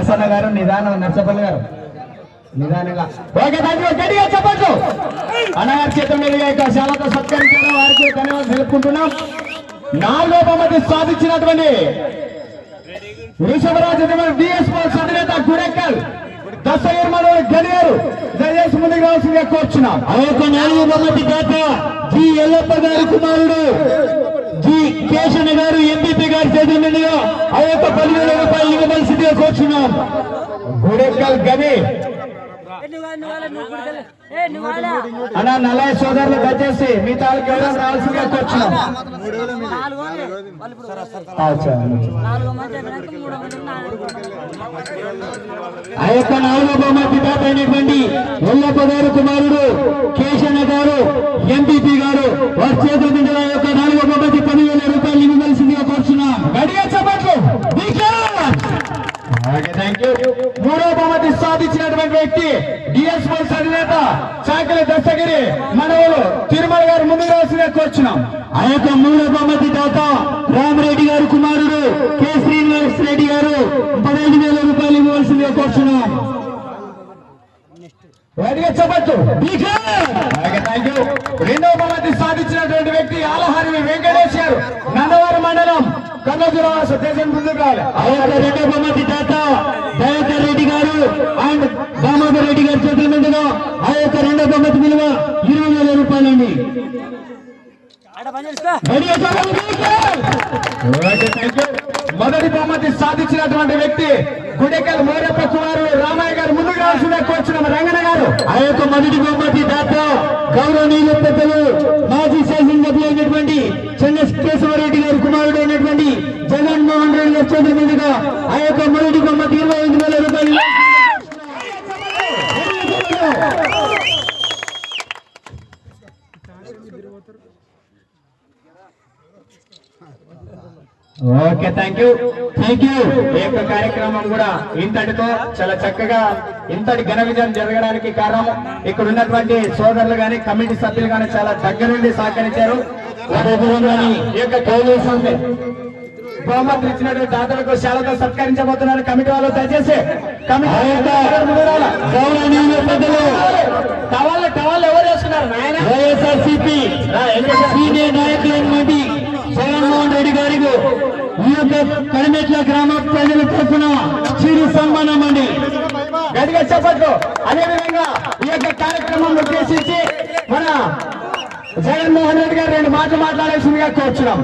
నర్సన్న గారు నిదానం నర్సపల్లి గారు. నిదానంగా. ఓకే థ్యాంక్ యూ గట్టిగా చెప్పట్లు అన్నగారి చేత మీదుగా ఇక శాలతో సత్కరించారు. వారికి ధన్యవాదాలు తెలుపుకుంటున్నాం. నాలుగో బహుమతి సాధించినటువంటి వృషభరాజు డిఎస్ అధినేత గుడెక్కల్ దశగిరి మనోడు గడియారు. దయచేసి ముందుకు రావాల్సిందిగా కోరుచున్నాం. ఆ యొక్క నాలుగో బహుమతి దాత జి ఎల్లప్ప గారి కుమారుడు. జి కేశన గారు ఎంపీపీ గారి చేతుల మీదుగా ఆ యొక్క పదివేల రూపాయలు ఇవ్వవలసిందిగా కోరుచున్నాం. గుడెక్కల్ గని. అన్న నల్లయ్య సోదరులు దయచేసి మీ తాలూకు ఎవరైనా రావాల్సిందిగా కోరుచున్నాం. ఆ, యొక్క నాలుగో బొమ్మటి దాత అయినటువంటి ఎల్లప్ప గారు కుమారుడు కేశన గారు ఎంపీపీ గారు వారి చేతుల వ్యక్తి డిఎస్ అధినేత చాకలి దశగిరి మనవలు తిరుమల గారు ముందుకు రావాల్సిందిగా కోరుచున్నాం ఆ యొక్క మూడో బహుమతి దాత రామరెడ్డి గారు కుమారుడు కె. శ్రీనివాస్ రెడ్డి గారు పదహైదు వేల రూపాయలు ఇవ్వాల్సిందిగా కూర్చున్నాం గట్టిగా చెప్పట్లు ఓకే బహుమతి సాధించినటువంటి వ్యక్తి ఆలహారి వెంకటేష్ గారు నందవారి మండలం కన్నజురావాస దేశం ముందుకు రావాలి. ఆ యొక్క రెండో బహుమతి దాత గారు అండ్ దామోదర్ రెడ్డి గారి చేతుల మీదుగా ఆ యొక్క రెండో బహుమతి విలువ ఇరవై వేల రూపాయలండి. మొదటి బహుమతి సాధించినటువంటి వ్యక్తి గుడెకల్ మోరప్ప కుమారుడు రామయ్య గారు రావాల్సిందే కోరుచున్నాం రంగన గారు. ఆ యొక్క మొదటి బహుమతి దాత గౌరవనీయుల పెద్దలు మాజీ శాసనసభ్యులు అయినటువంటి చెన్న కేశవరెడ్డి గారి కుమారుడు అయినటువంటి జగన్మోహన్ రెడ్డి గారి చేతుల మీదుగా ఆ యొక్క మొదటి బహుమతి ఇరవై ఐదు వేల రూపాయలు okay thank you thank you ఈ యొక్క కార్యక్రమం కూడా ఇంతటితో చాలా చక్కగా ఇంతటి ఘన విజయం జరగడానికి కారణం ఇక్కడ ఉన్నటువంటి సోదరులు గాని కమిటీ సభ్యులు గాని చాలా దగ్గర నుండి సహకరించారు ఈ యొక్క కైలాసం బహుమతులు ఇచ్చినటువంటి దాతలకు శాలతో సత్కరించబోతున్నారు. కమిటీ వాళ్ళు దయచేసి కమిటీ టవాళ్ళు టవాళ్ళు ఎవరు వైఎస్ఆర్సీపీ సీనియర్ నాయకులైనటువంటి జగన్మోహన్ రెడ్డి గారికి ఈ యొక్క కడిమెట్ల గ్రామ ప్రజల తరఫున చిరు సన్మానం అండి. గట్టిగా చెప్పట్లు అదే విధంగా ఈ యొక్క కార్యక్రమం ఉద్దేశించి మన జగన్మోహన్ రెడ్డి గారు రెండు మాటలు మాట్లాడాల్సిందిగా కోరుచున్నాం.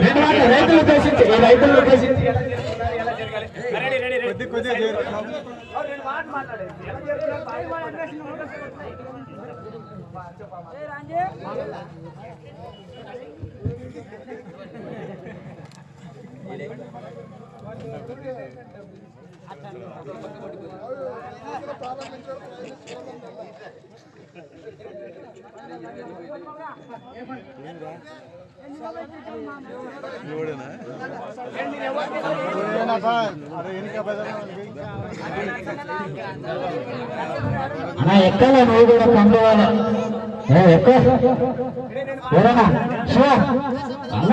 రెండు మాటలు రైతులు ఉద్దేశించి ఈ రైతులను ఉద్దేశించి. అన్నా ఎక్కడ నువ్వు కూడా పండుగ ఎక్కువ ఎవరన్నా? శివ అన్న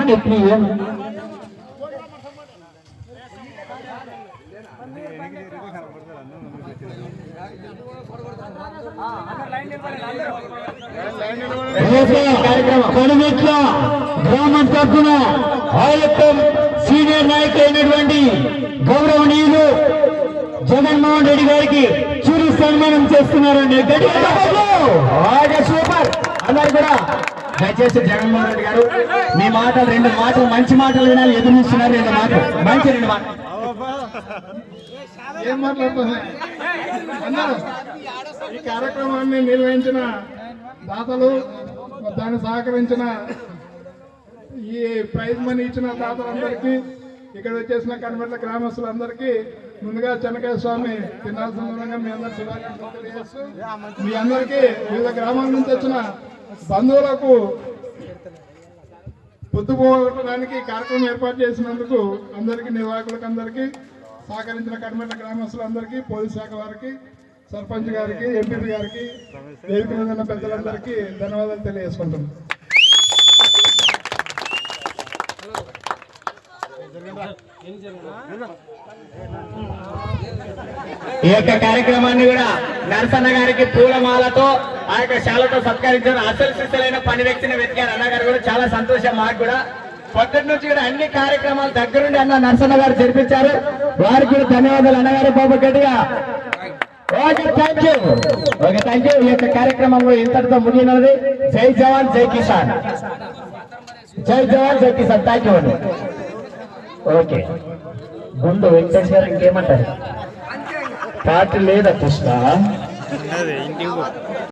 కడిమెట్ల గ్రామం తరఫున ఆయత్తం సీనియర్ నాయకులు అయినటువంటి గౌరవనీయులు జగన్మోహన్ రెడ్డి గారికి చిరు సన్మానం చేస్తున్నారండి గట్టిగా సూపర్ అందరు కూడా దయచేసి జగన్మోహన్ రెడ్డి గారు మీ మాటలు రెండు మాటలు మంచి మాటలు వినాలి ఎదురు ఇస్తున్నారు రెండు మాటలు మంచి రెండు మాటలు ఏం మాట్లాడుతుంది ఈ కార్యక్రమాన్ని నిర్వహించిన దాతలు దాన్ని సహకరించిన ఈ ప్రైజ్ మనీ ఇచ్చిన దాతలందరికీ ఇక్కడ వచ్చేసిన కనబట్ల గ్రామస్తులందరికీ ముందుగా చెన్నకాయ స్వామి తినాల్సిన విధంగా మీ అందరు శుభాకాంక్షలు తెలియజేస్తూ మీ అందరికీ వివిధ గ్రామాల నుంచి వచ్చిన బంధువులకు పొద్దుపోగొట్టడానికి కార్యక్రమం ఏర్పాటు చేసినందుకు అందరికీ నిర్వాహకులకు అందరికీ సహకరించిన కర్మల గ్రామస్తులందరికీ పోలీస్ శాఖ వారికి సర్పంచ్ గారికి ఎంపీ గారికి వేదిక మీద ఉన్న పెద్దలందరికీ ధన్యవాదాలు తెలియజేసుకుంటున్నాం. ఈ యొక్క కార్యక్రమాన్ని కూడా నరసన్న గారికి పూలమాలతో ఆ యొక్క శాలతో సత్కరించారు. అసలు సిద్ధలైన పని వ్యక్తిని వెతికారు. అన్న గారు కూడా చాలా సంతోషం మాకు కూడా. పొద్దున్న నుంచి కూడా అన్ని కార్యక్రమాలు దగ్గరుండి అన్న నరసన్న గారు జరిపించారు. వారికి కూడా ధన్యవాదాలు అన్నగారు బాబు గట్టిగా. Okay thank you okay thank you ఈ యొక్క కార్యక్రమం ఇంతటితో ముగినది జై జవాన్ జై కిసాన్. జై జవాన్ జై కిసాన్. థ్యాంక్ యూ అండి. ఓకే. గుండు వెంకటేష్ గారు ఇంకేమంటారు? పార్టీ లేదా కృష్ణ?